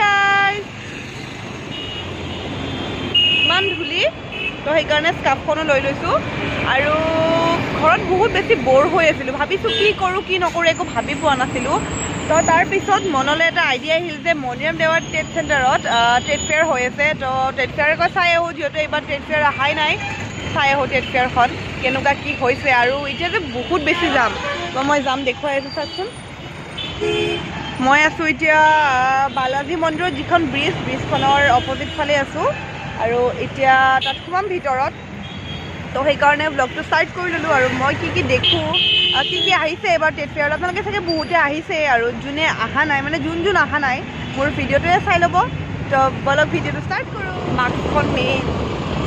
Guys ইমান ধূলি। তো সেইকাৰণে স্কাৰ্ফখনো লৈ লৈছোঁ। আৰু ঘৰত বহুত বেছি ব'ৰ হৈ আছিলোঁ। ভাবিছোঁ কি কৰোঁ কি নকৰোঁ একো ভাবি পোৱা নাছিলোঁ। তো তাৰপিছত মনলৈ এটা আইডিয়া আহিল যে মণিৰাম দেৱাৰ ট্ৰেড চেণ্টাৰত ট্ৰেড ফেয়াৰ হৈ আছে। তো ট্ৰেড ফেয়াৰকৈ চাই আহোঁ যিহেতু এইবাৰ ট্ৰেড ফেয়াৰ অহাই নাই। চাই আহোঁ ট্ৰেড ফেয়াৰখন কেনেকুৱা কি হৈছে। আৰু এতিয়া যে বহুত বেছি যাম। তো মই যাম দেখুৱাই আছোঁ চাওকচোন। মই আছোঁ এতিয়া বালাজী মন্দিৰত যিখন ব্ৰিজ ব্ৰিজখনৰ অপজিট ফালে আছোঁ। আৰু এতিয়া তাত সোমাম ভিতৰত। তো সেইকাৰণে ব্লগটো ষ্টাৰ্ট কৰি ল'লোঁ আৰু মই কি কি দেখোঁ কি কি আহিছে এইবাৰ টেট ফেয়াৰত আপোনালোকে চাগে বহুতে আহিছে আৰু যোনে অহা নাই মানে যোন যোন অহা নাই মোৰ ভিডিঅ'টোৱে চাই ল'ব। তো বলক ভিডিঅ'টো ষ্টাৰ্ট কৰোঁ। মাস্কখন মেইন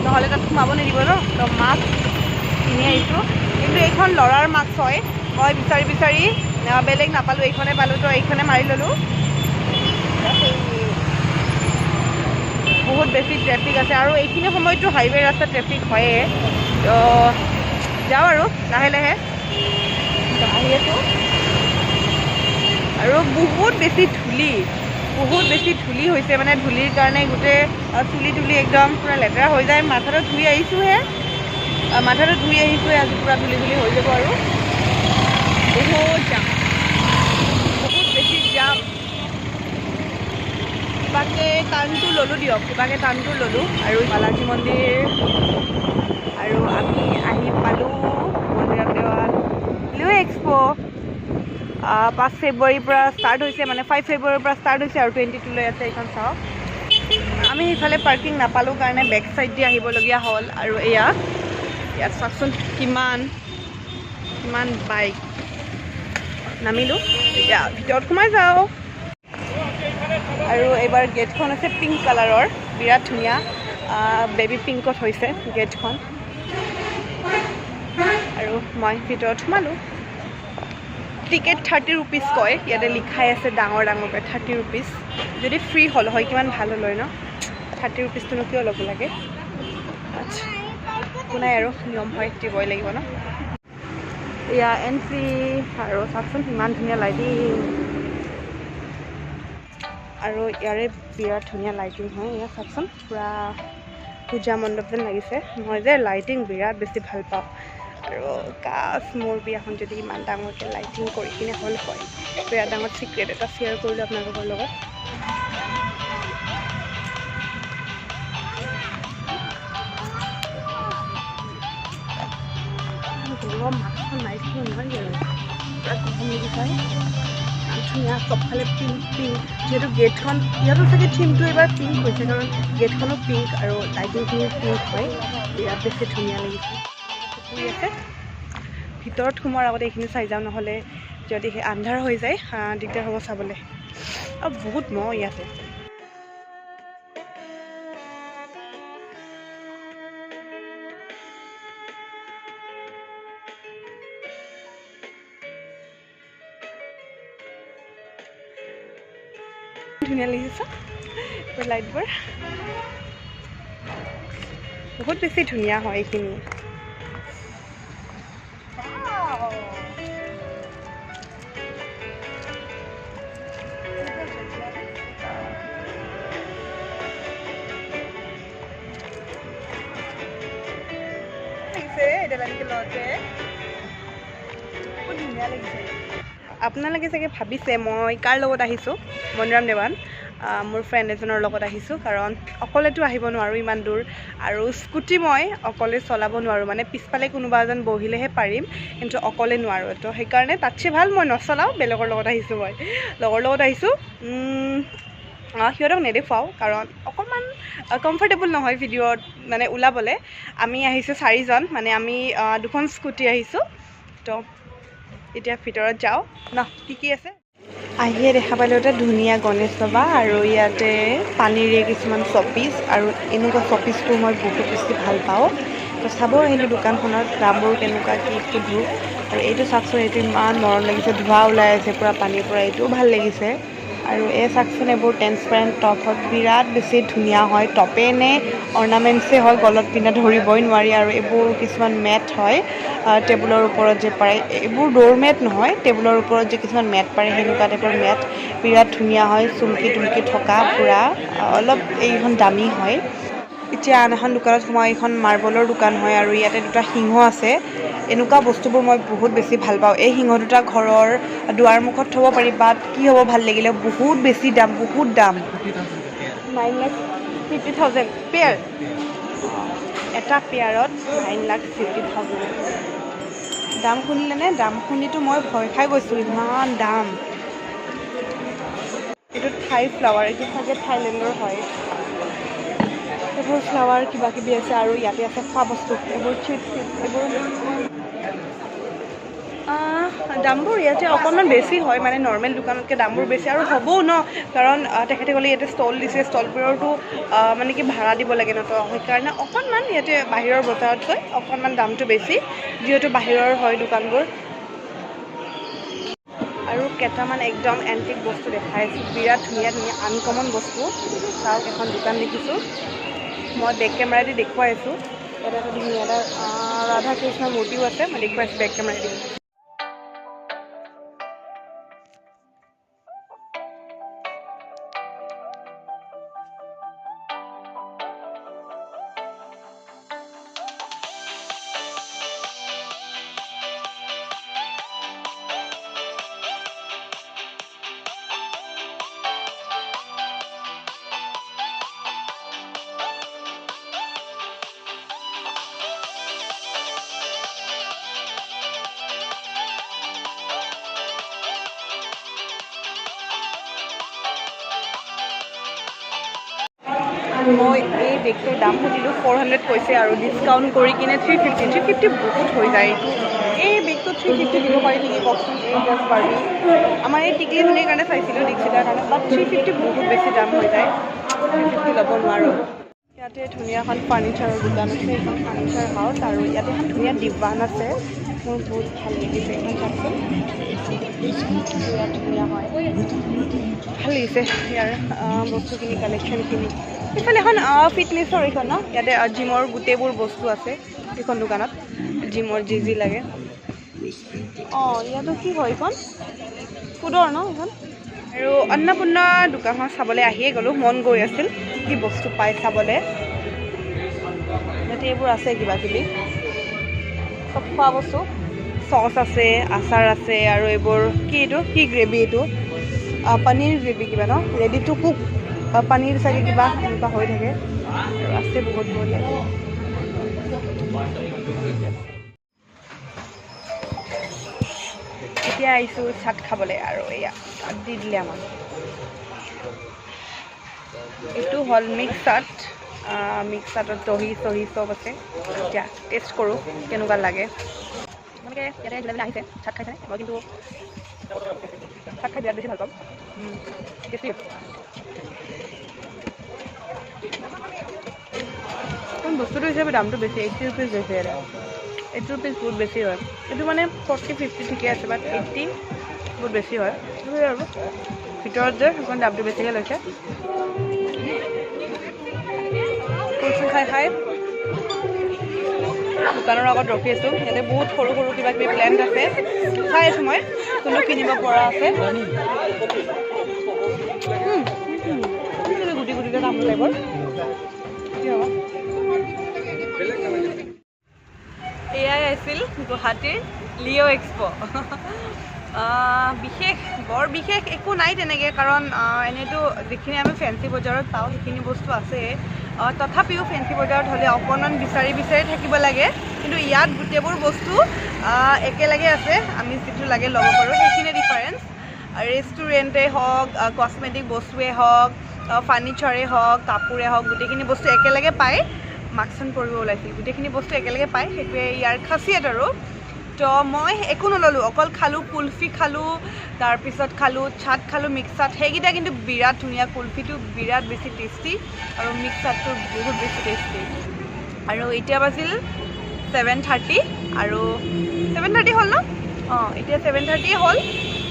নহ'লে তাত সোমাব নিদিব ন? তো মাস্ক কিনি আহিছোঁ। কিন্তু এইখন ল'ৰাৰ মাস্ক হয়। মই বিচাৰি বিচাৰি। বেলেগ নাপালোঁ এইখনে পালোঁ তো এইখনে মাৰি ল'লোঁ। বহুত বেছি ট্ৰেফিক আছে আৰু এইখিনি সময়ততো হাইৱে ৰাস্তা ট্ৰেফিক হয়েই তো যাওঁ আৰু লাহে লাহে। আহি আছোঁ। আৰু বহুত বেছি ধূলি বহুত বেছি ধূলি হৈছে মানে ধূলিৰ কাৰণে গোটেই চুলি তুলি একদম পূৰা লেতেৰা হৈ যায়। মাথাটো ধুই আহিছোঁহে। আহ, মাথাটো ধুই আহিছোঁহে আজি পূৰা ধূলি ধূলি হৈ যাব আৰু। বহুত যাম বহুত বেছি যাম কিবাকে টাৰ্ণটো ল'লোঁ দিয়ক কিবাকে টাৰ্ণটো ল'লোঁ আৰু বালাজী মন্দিৰ আৰু আমি আহি পালোঁ লিও এক্সপ' পাঁচ ফেব্ৰুৱাৰীৰ পৰা ষ্টাৰ্ট হৈছে মানে ফাইভ ফেব্ৰুৱাৰীৰ পৰা ষ্টাৰ্ট হৈছে আৰু টুৱেণ্টি টুলৈ আছে এইখন চাওক আমি সেইফালে পাৰ্কিং নাপালোঁ কাৰণে বেক চাইড দি আহিবলগীয়া হ'ল আৰু এয়া ইয়াত চাওকচোন কিমান কিমান বাইক নামিলোঁ। এতিয়া ভিতৰত সোমাই যাওঁ। আৰু এইবাৰ গেটখন আছে পিংক কালাৰৰ বিৰাট ধুনীয়া। বেবী পিংকত হৈছে গেটখন। আৰু মই ভিতৰত সোমালোঁ। টিকেট থাৰ্টি ৰুপিজ কয়। ইয়াতে লিখাই আছে ডাঙৰ ডাঙৰকৈ থাৰ্টি ৰুপিজ যদি ফ্ৰী হ'ল, হয়, কিমান ভালো হ'ল হয় ন? থাৰ্টি ৰুপিজটোনো কিয় ল'ব লাগে? আচ্ছা। একো নাই আৰু, নিয়ম হয়, দিবই লাগিব ন? এয়া এণ্ট্ৰি আৰু চাওকচোন ইমান ধুনীয়া লাইটিং আৰু ইয়াৰে বিৰাট ধুনীয়া লাইটিং হয় এয়া চাওকচোন পূৰা পূজা মণ্ডপ যেন লাগিছে। মই যে লাইটিং বিৰাট বেছি ভাল পাওঁ। আৰু কাছ মোৰ বিয়াখন যদি ইমান ডাঙৰকৈ লাইটিং কৰি কিনে হ'ল হয় বিৰাট ডাঙৰ চিক্ৰেট এটা শ্বেয়াৰ কৰিলোঁ আপোনালোকৰ লগত। যায় ইমান ধুনীয়া চবফালে পিংক পিংক যিহেতু গেটখন ইয়াতো চাগে থিমটো এইবাৰ পিংক হৈছে কাৰণ গেটখনো পিংক আৰু লাইটিংখিনিও পিংক হয়। বিৰাট বেছি ধুনীয়া লাগিছে। পুখুৰী আছে। ভিতৰত সোমোৱাৰ আগতে এইখিনি চাই যাওঁ নহ'লে যদি আন্ধাৰ হৈ যায় দিগদাৰ হ'ব চাবলৈ। আৰু বহুত মহ ইয়াতে। ধুনীয়া লাগিছে লাইটবোৰ বহুত বেছি ধুনীয়া হয় এইখিনি। আপোনালোকে চাগে ভাবিছে মই কাৰ লগত আহিছোঁ? মণিৰাম দেৱান মোৰ ফ্ৰেণ্ড এজনৰ লগত আহিছোঁ কাৰণ অকলেতো আহিব নোৱাৰোঁ ইমান দূৰ আৰু স্কুটি মই অকলে চলাব নোৱাৰোঁ মানে পিছফালে কোনোবা এজন বহিলেহে পাৰিম কিন্তু অকলে নোৱাৰোঁ। তো সেইকাৰণে তাতছে ভাল মই নচলাওঁ বেলেগৰ লগত আহিছোঁ মই। লগৰ লগত আহিছোঁ সিহঁতক নেদেখুৱাওঁ কাৰণ অকণমান কমফৰ্টেবল নহয় ভিডিঅ'ত মানে ওলাবলৈ। আমি আহিছোঁ চাৰিজন মানে আমি দুখন স্কুটি আহিছোঁ। তো এতিয়া ভিতৰত যাওঁ। ন কি কি আছে? আহিয়ে দেখা পালোঁ এটা ধুনীয়া গণেশ বাবা আৰু ইয়াতে পানীৰে কিছুমান শ্বপিচ আৰু এনেকুৱা শ্বপিচবোৰ মই বহুত বেছি ভাল পাওঁ। তো চাব আহিলোঁ দোকানখনত দামবোৰ কেনেকুৱা কি সুধোঁ আৰু এইটো চাওকচোন এইটো ইমান মৰম লাগিছে ধোঁৱা ওলাই আছে পূৰা পানীৰ পৰা এইটোও ভাল লাগিছে। আৰু এই চাওকচোন এইবোৰ ট্ৰেন্সপাৰেণ্ট টপ হয় বিৰাট বেছি ধুনীয়া হয়। টপেই নে অৰ্ণামেণ্টছেই হয় গলত পিন্ধা ধৰিবই নোৱাৰি আৰু এইবোৰ কিছুমান মেট হয় টেবুলৰ ওপৰত যে পাৰে। এইবোৰ ড'ৰ মেট নহয় টেবুলৰ ওপৰত যে কিছুমান মেট পাৰে সেনেকুৱা টাইপৰ মেট বিৰাট ধুনীয়া হয় চুমকি তুমকি থকা পূৰা অলপ এইখন দামী হয়। এতিয়া আন এখন দোকানত সোমাই এইখন মাৰ্বলৰ দোকান হয় আৰু ইয়াতে দুটা সিংহ আছে। এনেকুৱা বস্তুবোৰ মই বহুত বেছি ভাল পাওঁ। এই সিংহ দুটা ঘৰৰ দুৱাৰমুখত থ'ব পাৰি বাট কি হ'ব ভাল লাগিলে বহুত বেছি দাম বহুত দাম। Nine lakh fifty thousand pair এটা পেয়াৰত নাইন লাখ ফিফটি থাউজেণ্ড দাম শুনিলেনে? দাম শুনিতো মই ভয় খাই গৈছোঁ ইমান দাম। এইটো থাই ফ্লাৱাৰ এইটো চাগে থাইলেণ্ডৰ হয়। এইবোৰ ফ্লাৱাৰ কিবা কিবি আছে আৰু ইয়াতে আছে খোৱা বস্তু এইবোৰ চিপ চিপ এইবোৰ দামবোৰ ইয়াতে অকণমান বেছি হয় মানে নৰ্মেল দোকানতকৈ দামবোৰ বেছি আৰু হ'বও ন? কাৰণ আহ, তেখেতে ক'লে ইয়াতে ষ্টল দিছে ষ্টলবোৰতো আহ, মানে কি ভাড়া দিব লাগে ন? তো সেইকাৰণে অকণমান ইয়াতে বাহিৰৰ বজাৰতকৈ অকণমান দামটো বেছি যিহেতু বাহিৰৰ হয় দোকানবোৰ। আৰু কেইটামান একদম এণ্টিক বস্তু দেখাইছোঁ বিৰাট ধুনীয়া ধুনীয়া আনকমন বস্তু। চাওক এখন দোকান দেখিছোঁ। মই বেক কেমেৰাদি দেখুৱাই আছোঁ। ইয়াতে এটা ধুনীয়া এটা ৰাধা কৃষ্ণৰ মূৰ্তিও আছে মই দেখুৱাইছোঁ বেক কেমেৰাদি মই এই বেগটোৰ দাম সুধিলোঁ ফ'ৰ হাণ্ড্ৰেড কৈছে আৰু ডিছকাউণ্ট কৰি কিনে থ্ৰী ফিফটি থ্ৰী ফিফটি বহুত হৈ যায়। এই বেগটো থ্ৰী ফিফটি দিব পাৰি নেকি কওকচোন? পাৰি। আমাৰ এই টিকলি ভনীৰ কাৰণে চাইছিলোঁ দীক্ষিতাৰ কাৰণে বাট থ্ৰী ফিফটি বহুত বেছি দাম হৈ যায়। থ্ৰী ফিফটি ল'ব নোৱাৰোঁ। ইয়াতে ধুনীয়া এখন ফাৰ্ণিচাৰৰ দোকান আছে এইখন ফাৰ্ণিচাৰ হাউচ আৰু ইয়াতে এখন ধুনীয়া ডিভান আছে। মোৰ বহুত ভাল লাগিছে এইখন চাওকচোন ধুনীয়া হয়। ভাল লাগিছে ইয়াৰ বস্তুখিনি কালেকশ্যনখিনি এইফালে এখন ফিটনেছৰ এইখন ন? ইয়াতে জিমৰ গোটেইবোৰ বস্তু আছে এইখন দোকানত। জিমৰ যি যি লাগে। অঁ ইয়াতো কি হয় এইখন? ফুডৰ ন এইখন? আৰু অন্নপূৰ্ণা দোকানখন চাবলৈ আহিয়ে গ'লোঁ মন গৈ আছিল কি বস্তু পায় চাবলৈ। ইয়াতে এইবোৰ আছে কিবা কিবি চব খোৱা বস্তু। চচ আছে আচাৰ আছে আৰু এইবোৰ কি এইটো? কি গ্ৰেভি এইটো? পনীৰ গ্ৰেভি কিবা ন? ৰেডি টু কুক পনীৰ চাগে কিবা এনেকুৱা হৈ থাকে। আৰু বহুত ইয়াতে। এতিয়া আহিছোঁ চাট খাবলৈ আৰু এয়া চাট দি দিলে আমাক। এইটো হ'ল মিক্স চাট। মিক্স চাটত দহি, চহি চব আছে। এতিয়া টেষ্ট কৰোঁ কেনেকুৱা লাগে। আপোনালোকে ইয়াতে যিবিলাক আহিছে, চাট খাইছেনে? মই কিন্তু চাট খাই বিৰাট বেছি ভাল পাম টেষ্টি কাৰণ বস্তুটো হিচাপে দামটো বেছি এইট্টি ৰুপিজ লৈছে ইয়াতে এইট্টি ৰুপিজ বহুত বেছি হয়। এইটো মানে ফৰ্টি ফিফটি ঠিকে আছে বাট এইট্টি বহুত বেছি হয়। সেইটোৱে আৰু ভিতৰত যে সেইখন দামটো বেছিকৈ লৈছে ফুলচুল খাই খাই। দোকানৰ আগত ৰখি আছোঁ। ইয়াতে বহুত সৰু সৰু কিবা কিবি প্লেণ্ট আছে। চাই আছোঁ মই কোনো কিনিব পৰা আছে। গুটি গুটিকৈ তামোল টাইপৰ কি হ'ব এয়াই আছিল গুৱাহাটীৰ লিঅ' এক্সপ' বিশেষ বৰ বিশেষ একো নাই তেনেকৈ কাৰণ এনেইতো যিখিনি আমি ফেঞ্চি বজাৰত পাওঁ সেইখিনি বস্তু আছে। আহ, তথাপিও ফেঞ্চি বজাৰত হ'লে অকণমান বিচাৰি বিচাৰি থাকিব লাগে। কিন্তু ইয়াত গোটেইবোৰ বস্তু একেলগে আছে। আমি যিটো লাগে ল'ব পাৰোঁ, সেইখিনি ডিফাৰেঞ্চ ৰেষ্টুৰেণ্টেই হওক কচমেটিক বস্তুৱেই হওক ফাৰ্নিচাৰেই হওক, কাপোৰে হওক, গোটেইখিনি বস্তু একেলগে পায়। মাকচন পৰিব ওলাইছিল। গোটেইখিনি বস্তু একেলগে পায়। সেইটোৱে ইয়াৰ খাচিয়ত আৰু। তো মই একো নল'লোঁ অকল খালোঁ কুলফি খালোঁ তাৰপিছত খালোঁ চাট খালোঁ মিক্স চাট সেইকেইটা কিন্তু বিৰাট ধুনীয়া কুলফিটো বিৰাট বেছি টেষ্টি আৰু মিক্স চাটটো বহুত বেছি টেষ্টি আৰু এতিয়া বাজিল ছেভেন থাৰ্টি আৰু ছেভেন থাৰ্টি হ'ল ন? অঁ এতিয়া ছেভেন থাৰ্টিয়ে হ'ল।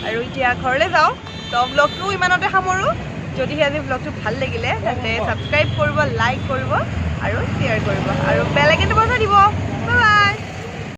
আৰু এতিয়া ঘৰলৈ যাওঁ। ত' তো ব্লগটো ইমানতে সামৰোঁ। যদিহে আজি ব্লগটো ভাল লাগিলে তেন্তে ছাবস্ক্ৰাইব কৰিব লাইক কৰিব আৰু শ্বেয়াৰ কৰিব। আৰু বেল আইকনটো বজাই দিব।